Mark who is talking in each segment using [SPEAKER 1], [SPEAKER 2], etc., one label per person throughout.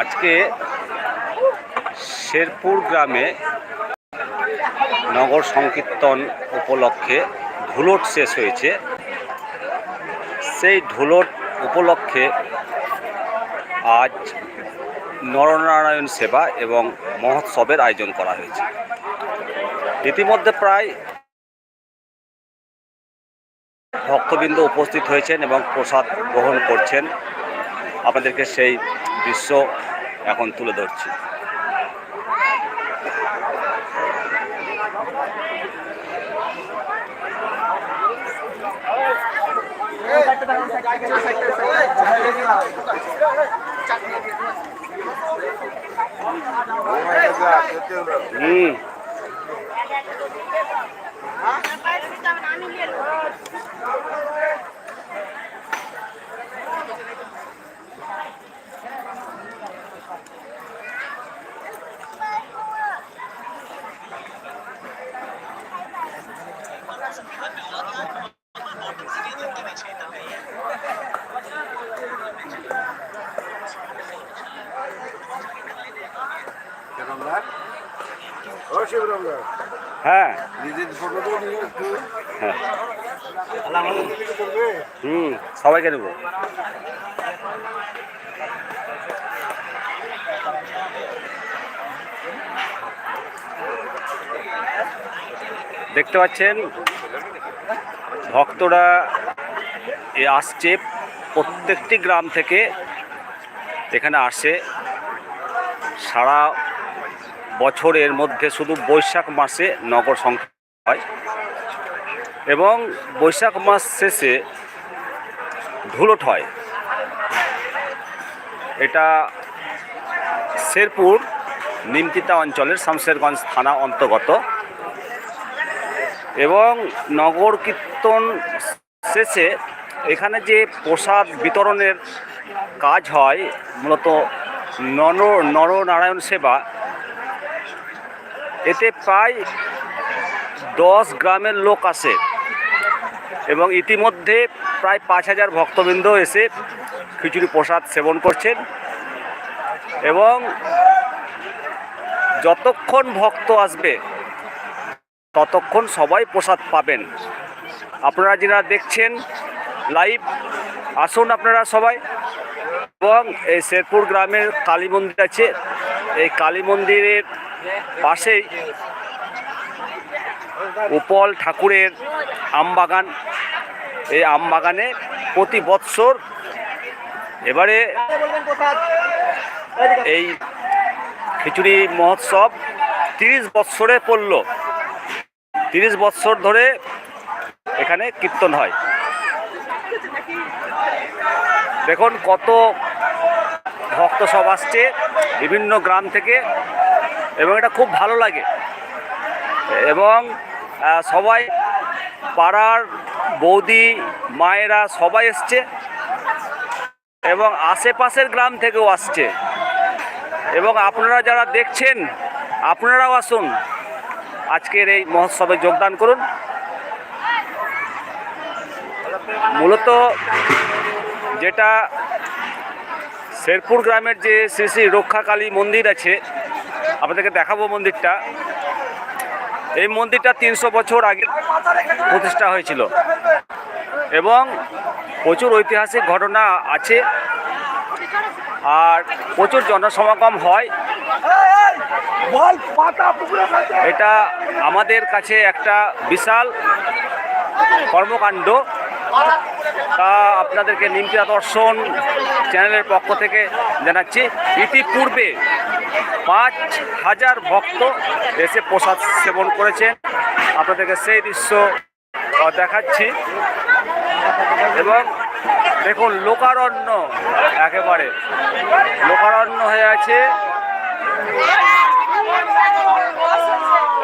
[SPEAKER 1] আজকে শেরপুর গ্রামে নগর সংকীর্তন উপলক্ষে ধুলোট শেষ হয়েছে। সেই ধুলোট উপলক্ষে আজ নরনারায়ণ সেবা এবং মহোৎসবের আয়োজন করা হয়েছে। ইতিমধ্যে প্রায় ভক্তবৃন্দ উপস্থিত হয়েছেন এবং প্রসাদ গ্রহণ করছেন। আপনাদেরকে সেই দৃশ্য এখন তুলে ধরছি। হুম। হ্যাঁ। হ্যাঁ। হুম সবাইকে দেবো। দেখতে পাচ্ছেন ভক্তরা এ আসছে প্রত্যেকটি গ্রাম থেকে এখানে আসে। সারা বছরের মধ্যে শুধু বৈশাখ মাসে নগর সংখ্যা হয়। এবং বৈশাখ মাস শেষে ধুলোট হয়। এটা শেরপুর নিমতিতা অঞ্চলের শামশেরগঞ্জ থানা অন্তর্গত। এবং নগর কীর্তন শেষে এখানে যে প্রসাদ বিতরণের কাজ হয়, মূলত নর, নরনারায়ণ সেবা এতে প্রায় দশ গ্রামের লোক আসে এবং ইতিমধ্যে প্রায় পাঁচ হাজার ভক্তবৃন্দ এসে খিচুড়ি প্রসাদ সেবন করছেন এবং যতক্ষণ ভক্ত আসবে, ততক্ষণ সবাই প্রসাদ পাবেন। আপনারা যারা দেখছেন লাইভ, আসুন আপনারা সবাই। এবং এই শেরপুর গ্রামের কালী মন্দির আছে। এই কালী মন্দিরের পাশেই উপল ঠাকুরের আমবাগান। এই আমবাগানে প্রতি বৎসর এবারে এই খিচুড়ি মহোৎসব তিরিশ বৎসরে পড়ল। তিরিশ বৎসর ধরে এখানে কীর্তন হয়। দেখুন কত ভক্ত সব আসছে বিভিন্ন গ্রাম থেকে। এবং এটা খুব ভালো লাগে। এবং সবাই, পাড়ার বৌদি, মায়েরা সবাই এসছে এবং আশেপাশের গ্রাম থেকেও আসছে। এবং আপনারা যারা দেখছেন, আপনারাও আসুন। আজকের এই মহোৎসবে যোগদান করুন। মূলত যেটা শেরপুর গ্রামের যে শ্রী শ্রী রক্ষাকালী মন্দির আছে আপনাদেরকে দেখাবো মন্দিরটা। এই মন্দিরটা তিনশো বছর আগে প্রতিষ্ঠা হয়েছিল। এবং প্রচুর ঐতিহাসিক ঘটনা আছে। আর প্রচুর জনসমাগম হয়। এটা আমাদের কাছে একটা বিশাল কর্মকাণ্ড। তা আপনাদেরকে নিমতিরা দর্শন চ্যানেলের পক্ষ থেকে জানাচ্ছি। ইতিপূর্বে পাঁচ হাজার ভক্ত এসে প্রসাদ সেবন করেছেন। আপনাদেরকে সেই দৃশ্য দেখাচ্ছি। এবং দেখুন, লোকারণ্য একেবারে, লোকারণ্য হয়ে আছে।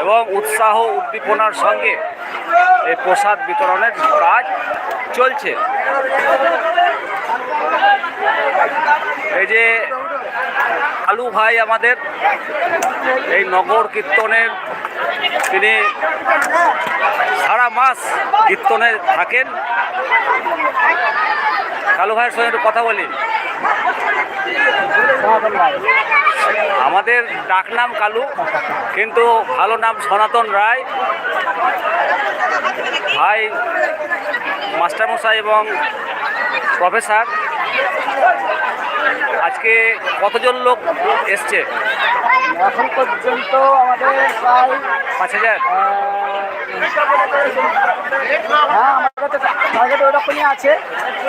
[SPEAKER 1] এবং উৎসাহ উদ্দীপনার সঙ্গে এই প্রসাদ বিতরণের কাজ চলছে এই যে আলু ভাই আমাদের। এই নগর কীর্তনের তিনি সারা মাস কীর্তনে থাকেন। কালু ভাইয়ের সঙ্গে একটু কথা বলি। আমাদের ডাকনাম কালু, কিন্তু ভালো নাম সনাতন রায়। ভাই, মাস্টারমশাই এবং প্রফেসর আজকে কতজন লোক এসছে?
[SPEAKER 2] এখন পর্যন্ত আমাদের প্রায়
[SPEAKER 1] পাঁচ হাজার?
[SPEAKER 2] হ্যাঁ আমাদের টার্গেট ওইরকমই আছে।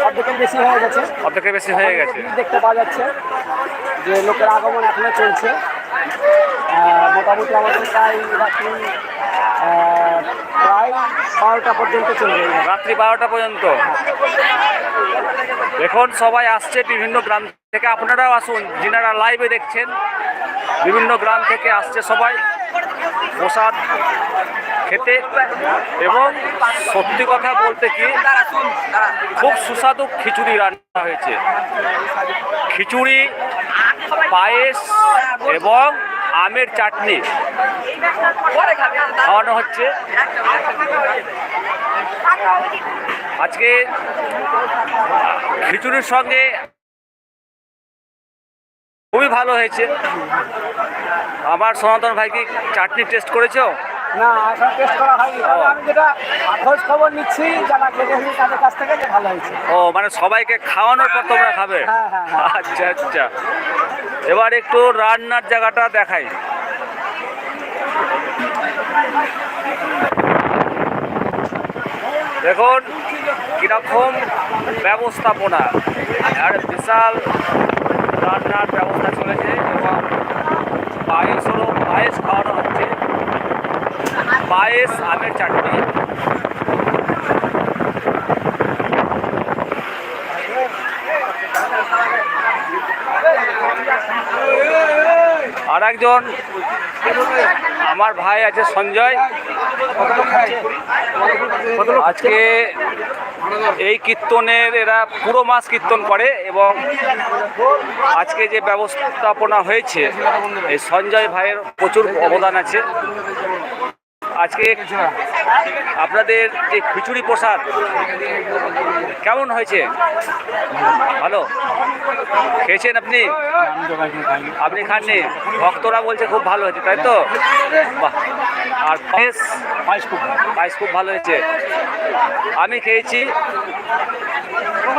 [SPEAKER 2] অর্ধেকের বেশি হয়ে গেছে।
[SPEAKER 1] অর্ধেকের বেশি হয়ে গেছে।
[SPEAKER 2] দেখতে পাওয়া যাচ্ছে যে লোকের আগমন এখনও চলছে। মোটামুটি আমাদের প্রায় রাত্রি বারোটা পর্যন্ত
[SPEAKER 1] রাত্রি বারোটা পর্যন্ত। এখন সবাই আসছে বিভিন্ন গ্রাম থেকে। আপনারাও আসুন, যিনারা লাইভে দেখছেন, বিভিন্ন গ্রাম থেকে আসছে সবাই। প্রসাদ খেতে। এবং সত্যি কথা বলতে কি, খুব সুস্বাদু খিচুড়ি রান্না হয়েছে। খিচুড়ি, পায়েস এবং আমের চাটনি। খাওয়ানো হচ্ছে। আজকে খিচুড়ির সঙ্গে খুবই ভালো হয়েছে। আমার সনাতন ভাই কি চাটনি টেস্ট করেছ?
[SPEAKER 2] না এখন টেস্ট করা হয়নি। আমি যেটা খোঁজ খবর নিচ্ছি যারা খেয়েছি তাদের কাছ থেকে যে ভালো হয়েছে।
[SPEAKER 1] ও মানে সবাইকে খাওয়ানোর পর তোমরা খাবে?
[SPEAKER 2] হ্যাঁ, হ্যাঁ, হ্যাঁ।
[SPEAKER 1] আচ্ছা আচ্ছা। এবার একটু রান্নার জায়গাটা দেখাই। দেখুন, কীরকম ব্যবস্থাপনা। আর বিশাল রান্নার ব্যবস্থা চলেছে এবং পায়েস হলো পায়েস খাওয়ানো হচ্ছে। পায়েস, আমের চাটনি। আর একজন আমার ভাই আছে সঞ্জয়। আজকে এই কীর্তনের, এরা পুরো মাস কীর্তন করে এবং আজকে যে ব্যবস্থাপনা হয়েছে, এই সঞ্জয় ভাইয়ের প্রচুর অবদান আছে। আজকে আপনাদের যে খিচুড়ি প্রসাদ কেমন হয়েছে? ভালো? খেয়েছেন আপনি? আপনি খাননি? ভক্তরা বলছে খুব ভালো হয়েছে তাই তো? বাহ। আর পায়েস?
[SPEAKER 2] পায়েস খুব
[SPEAKER 1] পায়েস খুব ভালো হয়েছে। আমি খেয়েছি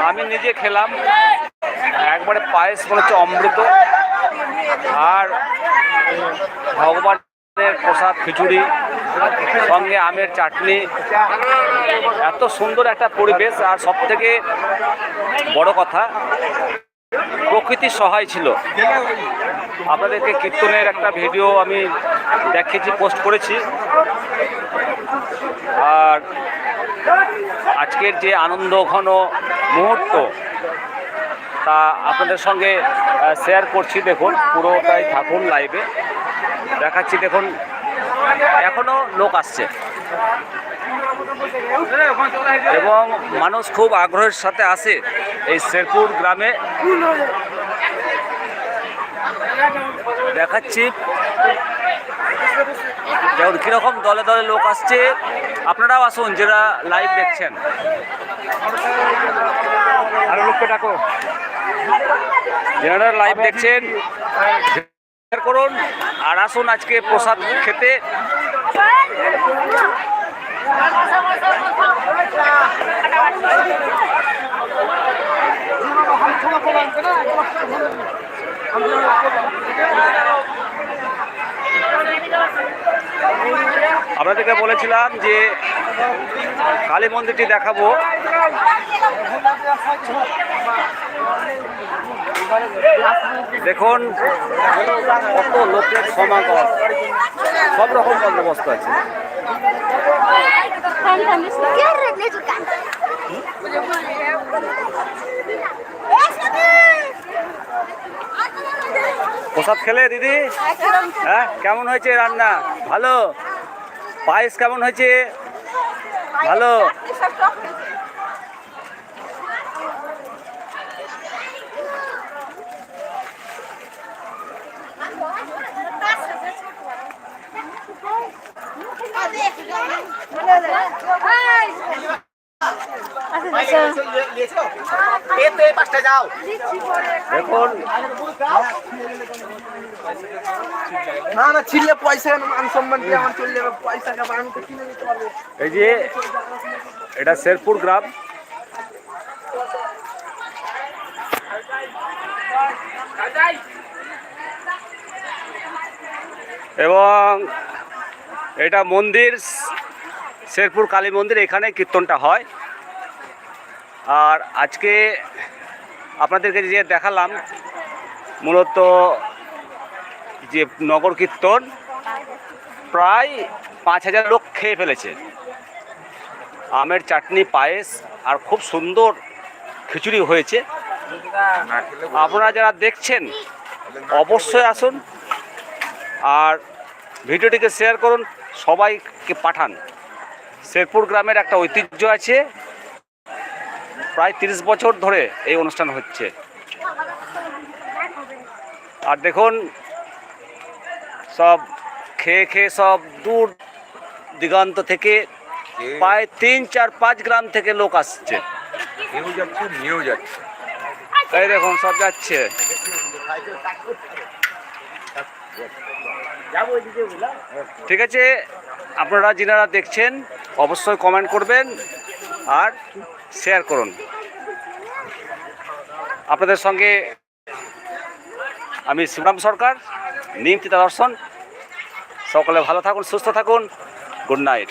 [SPEAKER 1] আমি নিজে খেলাম। একবারে পায়েস মনে হচ্ছে অমৃত। আর ভগবানের প্রসাদ, খিচুড়ি, সঙ্গে আমের চাটনি। এত সুন্দর একটা পরিবেশ আর সব থেকে বড় কথা, প্রকৃতির সহায় ছিল। আপনাদেরকে কীর্তনের একটা ভিডিও আমি দেখিয়েছি, পোস্ট করেছি। আর আজকের যে আনন্দ ঘন মুহূর্ত, তা আপনাদের সঙ্গে শেয়ার করছি। দেখুন, পুরোটাই থাকুন লাইভে দেখাচ্ছি দেখুন এখনও লোক আসছে। এবং মানুষ খুব আগ্রহের সাথে আসে এই শেরপুর গ্রামে। দেখাচ্ছি। যেমন কীরকম দলে দলে লোক আসছে। আপনারাও আসুন যারা লাইভ দেখছেন। আরও লোককে ডাকো। যারা লাইভ দেখছেন করুন আর আসুন আজকে প্রসাদ খেতে। আপনাদেরকে বলেছিলাম যে কালী মন্দিরটি দেখাবো। দেখুন কত লোকের সমাগম। সব রকম বন্দোবস্ত আছে। প্রসাদ খেলে দিদি? হ্যাঁ কেমন হয়েছে রান্না? ভালো? পায়েস কেমন হয়েছে? ভালো? দেখুন
[SPEAKER 3] না না ছিলে পয়সা কেন মান সম্মান দিয়ে আমার চলে যাবে। পয়সা কেন আমি তো কিনে নিতে পারব।
[SPEAKER 1] এই যে এটা শেরপুর গ্রাম। এবং এটা মন্দির শেরপুর কালী মন্দির এখানে কীর্তনটা হয়। আর আজকে আপনাদেরকে যে দেখালাম, মূলত যে নগর কীর্তন, প্রায় পাঁচ হাজার লোক খেয়ে ফেলেছে। আমের চাটনি, পায়েস, আর খুব সুন্দর খিচুড়ি হয়েছে। আপনারা যারা দেখছেন, অবশ্যই আসুন আর ভিডিওটিকে শেয়ার করুন, সবাইকে পাঠান। শেরপুর গ্রামের একটা ঐতিহ্য আছে প্রায় তিরিশ বছর ধরে এই অনুষ্ঠান হচ্ছে। আর দেখুন সব খেয়ে খেয়ে সব দূর দিগন্ত থেকে প্রায় তিন চার পাঁচ গ্রাম থেকে লোক আসছে। এই দেখুন সব যাচ্ছে। ঠিক আছে আপনারা যিনারা দেখছেন অবশ্যই কমেন্ট করবেন। আর শেয়ার করুন। আপনাদের সঙ্গে আমি শিবরাম সরকার, নিমতিতা দর্শন। সকলে ভালো থাকুন, সুস্থ থাকুন। Good night.